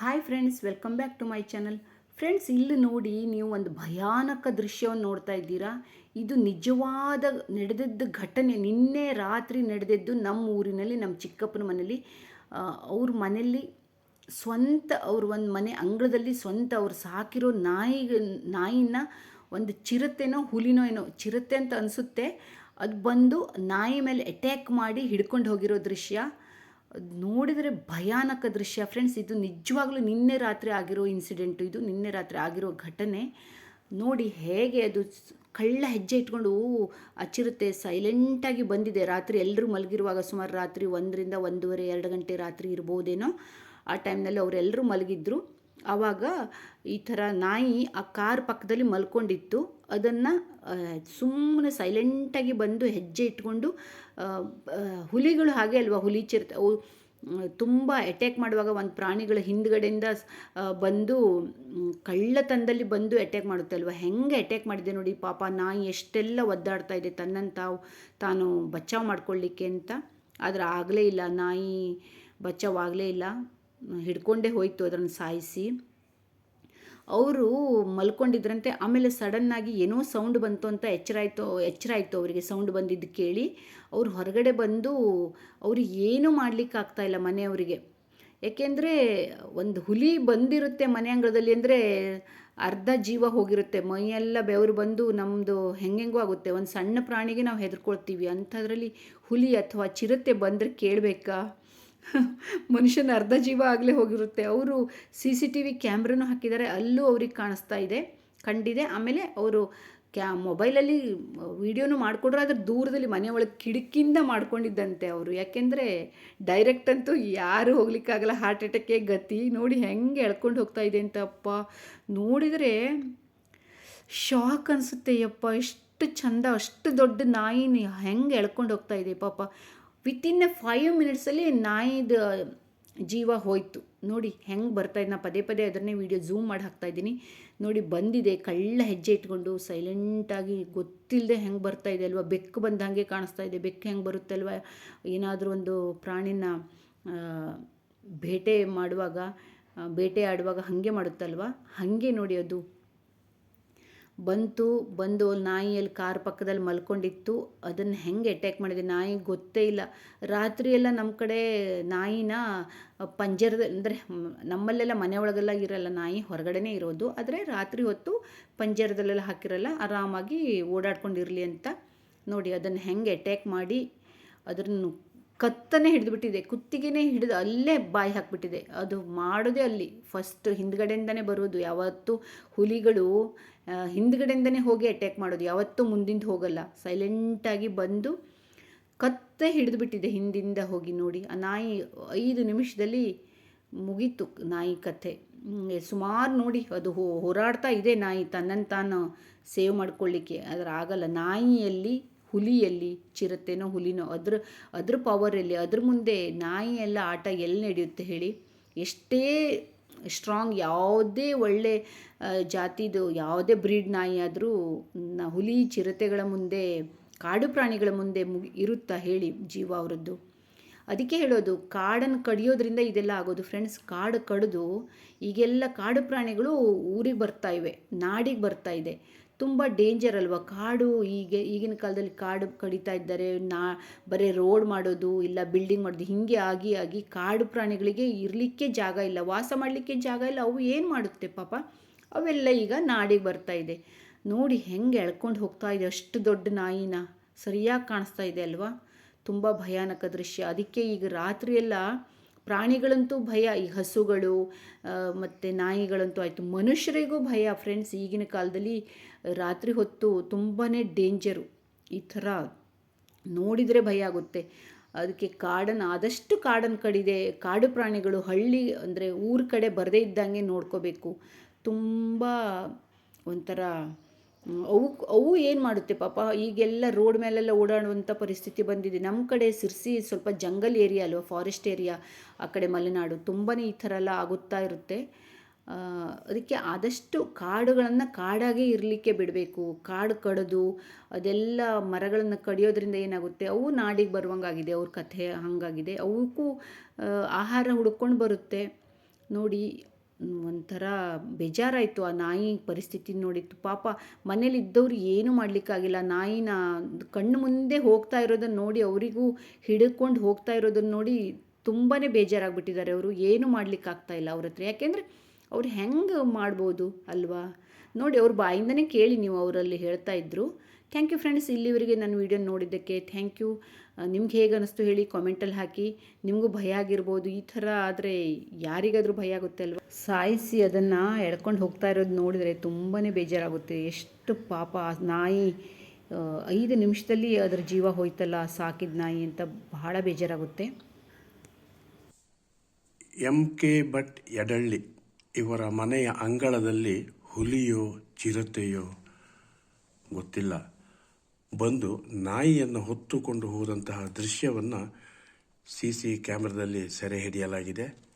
Hi friends welcome back to my channel friends ಇಲ್ಲಿ ನೋಡಿ ನೀವು ಒಂದು ಭಯಾನಕ ದೃಶ್ಯವನ್ನು ನೋಡ್ತಾ ಇದ್ದೀರಾ? ಇದು ನಿಜವಾದ ನಡೆದದ್ದು ಘಟನೆ. ನಿನ್ನೆ ರಾತ್ರಿ ನಡೆದದ್ದು ನಮ್ಮ ಊರಿನಲ್ಲಿ, ನಮ್ಮ ಚಿಕ್ಕಪ್ಪನ ಮನೆಯಲ್ಲಿ ಅವ್ರ ಮನೆಯಲ್ಲಿ ಸ್ವಂತ, ಅವ್ರ ಒಂದು ಮನೆ ಅಂಗಳದಲ್ಲಿ ಸ್ವಂತ ಅವ್ರು ಸಾಕಿರೋ ನಾಯಿ, ನಾಯಿನ ಒಂದು ಚಿರತೆನೋ, ಹುಲಿನೋ ಏನೋ, ಚಿರತೆ ಅಂತ ಅನಿಸುತ್ತೆ. ಅದು ಬಂದು ನಾಯಿ ಮೇಲೆ ಅಟ್ಯಾಕ್ ಮಾಡಿ ಹಿಡ್ಕೊಂಡು ಹೋಗಿರೋ ದೃಶ್ಯ. ನೋಡಿದರೆ ಭಯಾನಕ ದೃಶ್ಯ. ಫ್ರೆಂಡ್ಸ್ ಇದು ನಿಜವಾಗ್ಲೂ ನಿನ್ನೆ ರಾತ್ರಿ ಆಗಿರೋ ಇನ್ಸಿಡೆಂಟು ಇದು ನಿನ್ನೆ ರಾತ್ರಿ ಆಗಿರೋ ಘಟನೆ. ನೋಡಿ ಹೇಗೆ ಅದು ಕಳ್ಳ ಹೆಜ್ಜೆ ಇಟ್ಕೊಂಡು ಅಚ್ಚಿರುತ್ತೆ ಸೈಲೆಂಟಾಗಿ ಬಂದಿದೆ. ರಾತ್ರಿ ಎಲ್ಲರೂ ಮಲಗಿರುವಾಗ ಸುಮಾರು ರಾತ್ರಿ ಒಂದರಿಂದ ಒಂದೂವರೆ, ಎರಡು ಗಂಟೆ ರಾತ್ರಿ ಇರ್ಬೋದೇನೋ ಆ ಟೈಮ್ನಲ್ಲಿ ಅವರೆಲ್ಲರೂ ಮಲಗಿದ್ರು. ಆವಾಗ ಈ ಥರ ನಾಯಿ ಆ ಕಾರ್ ಪಕ್ಕದಲ್ಲಿ ಮಲ್ಕೊಂಡಿತ್ತು. ಅದನ್ನು ಸುಮ್ಮನೆ ಸೈಲೆಂಟಾಗಿ ಬಂದು ಹೆಜ್ಜೆ ಇಟ್ಕೊಂಡು ಹುಲಿಗಳು ಹಾಗೆ ಅಲ್ವಾ ಹುಲಿ ಚಿರತೆ ತುಂಬ ಅಟ್ಯಾಕ್ ಮಾಡುವಾಗ ಒಂದು ಪ್ರಾಣಿಗಳ ಹಿಂದ್ಗಡೆಯಿಂದ ಬಂದು ಕಳ್ಳತನದಲ್ಲಿ ಬಂದು ಅಟ್ಯಾಕ್ ಮಾಡುತ್ತೆ ಅಲ್ವಾ? ಹೆಂಗೆ ಅಟ್ಯಾಕ್ ಮಾಡಿದೆ ನೋಡಿ ಪಾಪ ನಾಯಿ ಎಷ್ಟೆಲ್ಲ ಒದ್ದಾಡ್ತಾ ಇದೆ, ತನ್ನನ್ನು ತಾವು, ತಾನು ಬಚಾವ್ ಮಾಡ್ಕೊಳ್ಳಿಕ್ಕೆ ಅಂತ. ಆದರೆ ಆಗಲೇ ಇಲ್ಲ, ನಾಯಿ ಬಚಾವ್ ಆಗಲೇ ಇಲ್ಲ. ಹಿಡ್ಕೊಂಡೇ ಹೋಯ್ತು ಅದನ್ನು ಸಾಯಿಸಿ. ಅವರು ಮಲ್ಕೊಂಡಿದ್ರಂತೆ, ಆಮೇಲೆ ಸಡನ್ನಾಗಿ ಏನೋ ಸೌಂಡ್ ಬಂತು ಅಂತ ಎಚ್ಚರ ಆಯಿತು ಎಚ್ಚರ ಆಯಿತು ಅವರಿಗೆ ಸೌಂಡ್ ಬಂದಿದ್ದು ಕೇಳಿ. ಅವರು ಹೊರಗಡೆ ಬಂದು ಅವರು ಏನೂ ಮಾಡ್ಲಿಕ್ಕೆ ಆಗ್ತಾ ಇಲ್ಲ ಮನೆಯವರಿಗೆ ಏಕೆಂದರೆ ಒಂದು ಹುಲಿ ಬಂದಿರುತ್ತೆ ಮನೆ ಅಂಗಳದಲ್ಲಿ ಅಂದರೆ ಅರ್ಧ ಜೀವ ಹೋಗಿರುತ್ತೆ. ಮೈಯೆಲ್ಲ ಬೆವರು ಬಂದು ನಮ್ಮದು ಹೆಂಗೆಂಗೂ ಆಗುತ್ತೆ. ಒಂದು ಸಣ್ಣ ಪ್ರಾಣಿಗೆ ನಾವು ಹೆದರ್ಕೊಳ್ತೀವಿ. ಅಂಥದ್ರಲ್ಲಿ ಹುಲಿ ಅಥವಾ ಚಿರತೆ ಬಂದರೆ ಕೇಳಬೇಕಾ? ಮನುಷ್ಯನ ಅರ್ಧ ಜೀವ ಆಗಲೇ ಹೋಗಿರುತ್ತೆ. ಅವರು ಸಿ ಸಿ ಟಿ ವಿ ಕ್ಯಾಮ್ರನೂ ಹಾಕಿದ್ದಾರೆ. ಅಲ್ಲೂ ಅವ್ರಿಗೆ ಕಾಣಿಸ್ತಾ ಇದೆ, ಕಂಡಿದೆ. ಆಮೇಲೆ ಅವರು ಕ್ಯಾ, ಮೊಬೈಲಲ್ಲಿ ವೀಡಿಯೋನು ಮಾಡಿಕೊಡ್ರೆ ಅದ್ರ ದೂರದಲ್ಲಿ ಮನೆ ಒಳಗೆ ಕಿಟಕಿಯಿಂದ ಮಾಡ್ಕೊಂಡಿದ್ದಂತೆ ಅವರು. ಯಾಕೆಂದರೆ ಡೈರೆಕ್ಟ್ ಅಂತೂ ಯಾರು ಹೋಗ್ಲಿಕ್ಕಾಗಲ್ಲ ಹಾರ್ಟ್ ಅಟ್ಯಾಕೇ ಗತಿ ನೋಡಿ ಹೆಂಗೆ ಎಳ್ಕೊಂಡು ಹೋಗ್ತಾ ಇದೆ ಅಂತ ಅಪ್ಪ. ನೋಡಿದರೆ ಶಾಕ್ ಅನಿಸುತ್ತೆ ಯಪ್ಪ. ಎಷ್ಟು ಚಂದ, ಅಷ್ಟು ದೊಡ್ಡ ನಾಯಿನ ಹೆಂಗೆ ಎಳ್ಕೊಂಡು ಹೋಗ್ತಾ ಇದೆ ಪಾಪ. ವಿತಿನ್ ಎ ಫೈವ್ ಮಿನಿಟ್ಸಲ್ಲಿ ನಾಯಿದ ಜೀವ ಹೋಯ್ತು. ನೋಡಿ ಹೆಂಗೆ ಬರ್ತಾ ಇದ್ದ ನಾ ಪದೇ ಪದೇ ಅದನ್ನೇ ವೀಡಿಯೋ ಝೂಮ್ ಮಾಡಿ ಹಾಕ್ತಾ ಇದ್ದೀನಿ. ನೋಡಿ ಬಂದಿದೆ, ಕಳ್ಳ ಹೆಜ್ಜೆ ಇಟ್ಕೊಂಡು ಸೈಲೆಂಟಾಗಿ ಗೊತ್ತಿಲ್ಲದೆ ಹೆಂಗೆ ಬರ್ತಾ ಇದೆ ಅಲ್ವಾ? ಬೆಕ್ಕು ಬಂದಂಗೆ ಕಾಣಿಸ್ತಾ ಇದೆ. ಬೆಕ್ಕು ಹೆಂಗೆ ಬರುತ್ತೆ ಅಲ್ವಾ? ಏನಾದರೂ ಒಂದು ಪ್ರಾಣಿನ ಭೇಟೆ ಮಾಡುವಾಗ ಬೇಟೆ ಆಡುವಾಗ ಹಾಗೆ ಮಾಡುತ್ತಲ್ವ? ಹಾಗೆ ನೋಡಿ ಅದು. ಬಂತು, ಬಂದು ನಾಯಿಯಲ್ಲಿ ಕಾರ್ ಪಕ್ಕದಲ್ಲಿ ಮಲ್ಕೊಂಡಿತ್ತು. ಅದನ್ನು ಹೆಂಗೆ ಅಟ್ಯಾಕ್ ಮಾಡಿದೆ ನಾಯಿ ಗೊತ್ತೇ ಇಲ್ಲ. ರಾತ್ರಿ ಎಲ್ಲ ನಮ್ಮ ಕಡೆ ನಾಯಿನ ಪಂಜರದ, ಅಂದರೆ ನಮ್ಮಲ್ಲೆಲ್ಲ ಮನೆ ಒಳಗೆಲ್ಲ ಇರಲ್ಲ, ನಾಯಿ ಹೊರಗಡೆನೇ ಇರೋದು. ಆದರೆ ರಾತ್ರಿ ಹೊತ್ತು ಪಂಜರದಲ್ಲೆಲ್ಲ ಹಾಕಿರಲ್ಲ, ಆರಾಮಾಗಿ ಓಡಾಡ್ಕೊಂಡಿರಲಿ ಅಂತ ನೋಡಿ, ಅದನ್ನು ಹೆಂಗೆ ಅಟ್ಯಾಕ್ ಮಾಡಿ ಅದನ್ನು ಕತ್ತನೆ ಹಿಡಿದುಬಿಟ್ಟಿದೆ, ಕುತ್ತಿಗೆನೇ ಹಿಡಿದು ಅಲ್ಲೇ ಬಾಯಿ ಹಾಕ್ಬಿಟ್ಟಿದೆ. ಅದು ಮಾಡೋದೇ ಅಲ್ಲಿ. ಫಸ್ಟ್ ಹಿಂದ್ಗಡೆಯಿಂದನೇ ಬರೋದು. ಯಾವತ್ತೂ ಹುಲಿಗಳು ಹಿಂದ್ಗಡೆಯಿಂದನೇ ಹೋಗಿ ಅಟ್ಯಾಕ್ ಮಾಡೋದು. ಯಾವತ್ತೂ ಮುಂದಿಂದ ಹೋಗಲ್ಲ. ಸೈಲೆಂಟಾಗಿ ಬಂದು ಕತ್ತೆ ಹಿಡಿದುಬಿಟ್ಟಿದೆ ಹಿಂದಿಂದ ಹೋಗಿ ನೋಡಿ. ಆ ನಾಯಿ ಐದು ನಿಮಿಷದಲ್ಲಿ ಮುಗೀತು ನಾಯಿ ಕಥೆ ಸುಮಾರು ನೋಡಿ ಅದು ಹೋರಾಡ್ತಾ ಇದೆ ನಾಯಿ ತನ್ನನ್ನು ತಾನು ಸೇವ್ ಮಾಡ್ಕೊಳ್ಳಿಕ್ಕೆ. ಆದರೆ ಆಗಲ್ಲ. ನಾಯಿಯಲ್ಲಿ ಹುಲಿಯಲ್ಲಿ ಚಿರತೆನೋ ಹುಲಿನೋ, ಅದ್ರ ಅದ್ರ ಪವರಲ್ಲಿ ಅದ್ರ ಮುಂದೆ ನಾಯಿ ಎಲ್ಲ ಆಟ ಎಲ್ಲಿ ನಡೆಯುತ್ತೆ ಹೇಳಿ? ಎಷ್ಟೇ ಸ್ಟ್ರಾಂಗ್ ಯಾವುದೇ ಒಳ್ಳೆ ಜಾತಿದು, ಯಾವುದೇ ಬ್ರೀಡ್ ನಾಯಿ ಆದರೂ ಹುಲಿ ಚಿರತೆಗಳ ಮುಂದೆ, ಕಾಡು ಪ್ರಾಣಿಗಳ ಮುಂದೆ ಮುಗಿ, ಇರುತ್ತಾ ಹೇಳಿ ಜೀವ ಅವರದ್ದು? ಅದಕ್ಕೆ ಹೇಳೋದು, ಕಾಡನ್ನು ಕಡಿಯೋದ್ರಿಂದ ಇದೆಲ್ಲ ಆಗೋದು. ಫ್ರೆಂಡ್ಸ್ ಕಾಡು ಕಡಿದು ಈಗೆಲ್ಲ ಕಾಡು ಪ್ರಾಣಿಗಳು ಊರಿಗೆ ಬರ್ತಾ ಇವೆ, ನಾಡಿಗೆ ಬರ್ತಾ ಇದೆ. ತುಂಬ ಡೇಂಜರ್ ಅಲ್ವಾ? ಕಾಡು ಈಗ ಈಗಿನ ಕಾಲದಲ್ಲಿ ಕಾಡು ಕಡಿತಾ ಇದ್ದಾರೆ ನಾ, ಬರೀ ರೋಡ್ ಮಾಡೋದು ಇಲ್ಲ ಬಿಲ್ಡಿಂಗ್ ಮಾಡೋದು ಹೀಗೆ ಆಗಿ ಆಗಿ ಕಾಡು ಪ್ರಾಣಿಗಳಿಗೆ ಇರಲಿಕ್ಕೆ ಜಾಗ ಇಲ್ಲ, ವಾಸ ಮಾಡಲಿಕ್ಕೆ ಜಾಗ ಇಲ್ಲ, ಅವು ಏನು ಮಾಡುತ್ತೆ ಪಾಪ? ಅವೆಲ್ಲ ಈಗ ನಾಡಿಗೆ ಬರ್ತಾ ಇದೆ. ನೋಡಿ ಹೆಂಗೆ ಎಳ್ಕೊಂಡು ಹೋಗ್ತಾ ಇದೆ ಅಷ್ಟು ದೊಡ್ಡ ನಾಯಿನ. ಸರಿಯಾಗಿ ಕಾಣಿಸ್ತಾ ಇದೆ ಅಲ್ವಾ? ತುಂಬ ಭಯಾನಕ ದೃಶ್ಯ. ಅದಕ್ಕೆ ಈಗ ರಾತ್ರಿಯೆಲ್ಲ ಪ್ರಾಣಿಗಳಂತೂ ಭಯ, ಈ ಹಸುಗಳು ಮತ್ತು ನಾಯಿಗಳಂತೂ ಆಯಿತು. ಮನುಷ್ಯರಿಗೂ ಭಯ ಫ್ರೆಂಡ್ಸ್ ಈಗಿನ ಕಾಲದಲ್ಲಿ ರಾತ್ರಿ ಹೊತ್ತು ತುಂಬಾ ಡೇಂಜರು ಈ ಥರ ನೋಡಿದರೆ ಭಯ ಆಗುತ್ತೆ. ಅದಕ್ಕೆ ಕಾಡನ್ನು ಆದಷ್ಟು ಕಾಡನ್ನು ಕಡಿದೆ ಕಾಡು ಪ್ರಾಣಿಗಳು ಹಳ್ಳಿ ಅಂದರೆ ಊರ ಕಡೆ ಬರದೇ ಇದ್ದಂಗೆ ನೋಡ್ಕೋಬೇಕು. ತುಂಬ ಒಂಥರ ಅವು ಅವು ಏನು ಮಾಡುತ್ತೆ ಪಾಪ, ಈಗೆಲ್ಲ ರೋಡ್ ಮೇಲೆಲ್ಲ ಓಡಾಡುವಂಥ ಪರಿಸ್ಥಿತಿ ಬಂದಿದೆ. ನಮ್ಮ ಕಡೆ ಸಿರ್ಸಿ ಸ್ವಲ್ಪ ಜಂಗಲ್ ಏರಿಯಾ ಅಲ್ವಾ ಫಾರೆಸ್ಟ್ ಏರಿಯಾ ಆ ಕಡೆ ಮಲೆನಾಡು ತುಂಬಾ ಈ ಥರ ಎಲ್ಲ ಆಗುತ್ತಾ ಇರುತ್ತೆ. ಅದಕ್ಕೆ ಆದಷ್ಟು ಕಾಡುಗಳನ್ನು ಕಾಡಾಗೇ ಇರಲಿಕ್ಕೆ ಬಿಡಬೇಕು. ಕಾಡು ಕಡಿದು, ಅದೆಲ್ಲ ಮರಗಳನ್ನು ಕಡಿಯೋದ್ರಿಂದ ಏನಾಗುತ್ತೆ, ಅವು ನಾಡಿಗೆ ಬರುವಂಗಾಗಿದೆ, ಅವ್ರ ಕಥೆ ಹಾಗಾಗಿದೆ. ಅವಕ್ಕೂ ಆಹಾರ ಹುಡ್ಕೊಂಡು ಬರುತ್ತೆ. ನೋಡಿ ಒಂಥರ ಬೇಜಾರಾಯಿತು ಆ ನಾಯಿ ಪರಿಸ್ಥಿತಿ ನೋಡಿತ್ತು ಪಾಪ ಮನೇಲಿ ಇದ್ದವ್ರು ಏನೂ ಮಾಡಲಿಕ್ಕಾಗಿಲ್ಲ. ನಾಯಿನ ಕಣ್ಣು ಮುಂದೆ ಹೋಗ್ತಾ ಇರೋದನ್ನು ನೋಡಿ, ಅವರಿಗೂ ಹಿಡ್ಕೊಂಡು ಹೋಗ್ತಾ ಇರೋದನ್ನು ನೋಡಿ ತುಂಬಾ ಬೇಜಾರಾಗ್ಬಿಟ್ಟಿದ್ದಾರೆ. ಅವರು ಏನು ಮಾಡಲಿಕ್ಕಾಗ್ತಾ ಇಲ್ಲ ಅವ್ರ ಹತ್ರ. ಯಾಕೆಂದರೆ ಅವ್ರು ಹೆಂಗೆ ಮಾಡ್ಬೋದು ಅಲ್ವಾ? ನೋಡಿ, ಅವ್ರ ಬಾಯಿಂದನೇ ಕೇಳಿ ನೀವು ಅವರಲ್ಲಿ ಹೇಳ್ತಾ ಇದ್ರು. ಥ್ಯಾಂಕ್ ಯು ಫ್ರೆಂಡ್ಸ್ ಇಲ್ಲಿವರೆಗೆ ನನ್ನ ವೀಡಿಯೋ ನೋಡಿದ್ದಕ್ಕೆ ಥ್ಯಾಂಕ್ ಯು ನಿಮ್ಗೆ ಹೇಗೆ ಅನ್ನಿಸ್ತು ಹೇಳಿ ಕಾಮೆಂಟಲ್ಲಿ ಹಾಕಿ. ನಿಮಗೂ ಭಯ ಆಗಿರ್ಬೋದು. ಈ ಥರ ಆದರೆ ಯಾರಿಗಾದರೂ ಭಯ ಆಗುತ್ತೆ ಅಲ್ವಾ? ಸಾಯಿಸಿ ಅದನ್ನು ಎಳ್ಕೊಂಡು ಹೋಗ್ತಾ ಇರೋದು ನೋಡಿದರೆ ತುಂಬಾ ಬೇಜಾರಾಗುತ್ತೆ. ಎಷ್ಟು ಪಾಪ ನಾಯಿ ಐದು ನಿಮಿಷದಲ್ಲಿ ಅದರ ಜೀವ ಹೋಯ್ತಲ್ಲ ಸಾಕಿದ ನಾಯಿ ಅಂತ ಬಹಳ ಬೇಜಾರಾಗುತ್ತೆ. ಎಂ ಕೆ ಭಟ್ ಯಡಳ್ಳಿ ಇವರ ಮನೆಯ ಅಂಗಳದಲ್ಲಿ ಹುಲಿಯೋ ಚಿರತೆಯೋ ಗೊತ್ತಿಲ್ಲ. ಬಂದು ನಾಯಿಯನ್ನು ಹೊತ್ತುಕೊಂಡು ಹೋದಂತಹ ದೃಶ್ಯವನ್ನು ಸಿ ಸಿ ಕ್ಯಾಮ್ರಾದಲ್ಲಿ ಸೆರೆ ಹಿಡಿಯಲಾಗಿದೆ.